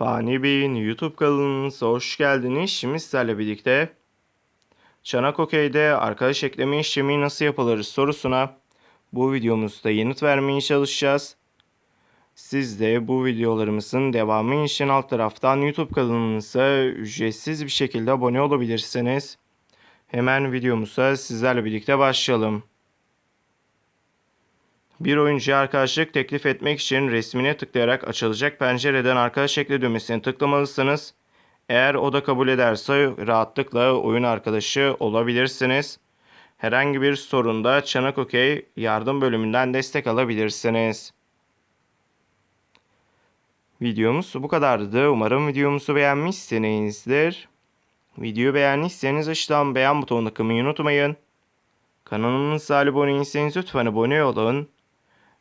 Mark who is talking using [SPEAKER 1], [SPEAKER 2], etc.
[SPEAKER 1] Fani Bey'in YouTube kanalınıza hoş geldiniz. Şimdi sizlerle birlikte Çanak Okey'de arkadaş ekleme işlemi nasıl yapılır sorusuna bu videomuzda yanıt vermeye çalışacağız. Siz de bu videolarımızın devamı için alt taraftan YouTube kanalımıza ücretsiz bir şekilde abone olabilirsiniz. Hemen videomuza sizlerle birlikte başlayalım. Bir oyuncuya arkadaşlık teklif etmek için resmine tıklayarak açılacak pencereden arkadaş ekle düğmesine tıklamalısınız. Eğer o da kabul ederse rahatlıkla oyun arkadaşı olabilirsiniz. Herhangi bir sorunda Çanak Okey yardım bölümünden destek alabilirsiniz. Videomuz bu kadardı. Umarım videomuzu beğenmişsinizdir. Videoyu beğendiyseniz aşağıdan beğen butonuna tıklamayı unutmayın. Kanalımıza abone değilseniz lütfen abone olun.